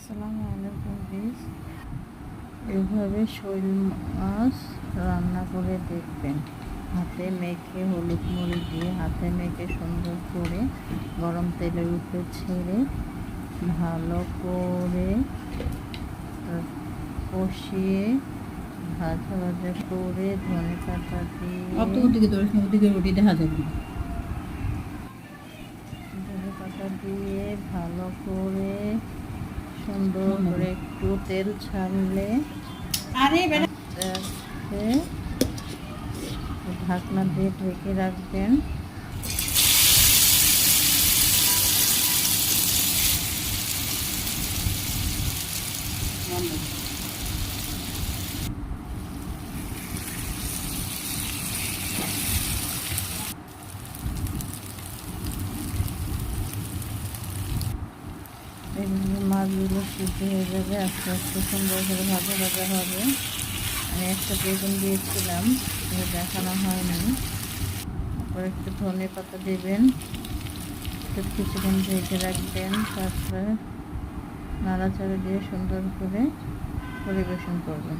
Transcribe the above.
আসসালামু আলাইকুম প্লিজ এভাবে শৈল মাছ রান্না করে দেখবেন। হাতে মেখে হলুদ মরিচ দিয়ে হাতে মেখে সুন্দর করে গরম তেলের উপরে ছেড়ে ভালো করে কষিয়ে ভাজা ভাজা করে ধনে পাতা দিয়ে ওদিকে রুটি দেখা যাবে ধনে পাতা দিয়ে ভালো করে সুন্দর করে একটু তেল ছাড়লে ঢাকনা দিয়ে ঢেকে রাখবেন। এইভাবে মাছগুলো সিদ্ধ হয়ে যাবে, আস্তে আস্তে সুন্দর করে ভাজা ভাজা হবে। আমি একটা বেগুন দিয়েছিলাম দেখানো হয়নি তারপর একটু ধনে পাতা দেবেন, একটু কিছুক্ষণ ঢেকে রাখবেন, তারপরে নাড়াচাড়া দিয়ে সুন্দর করে পরিবেশন করবেন।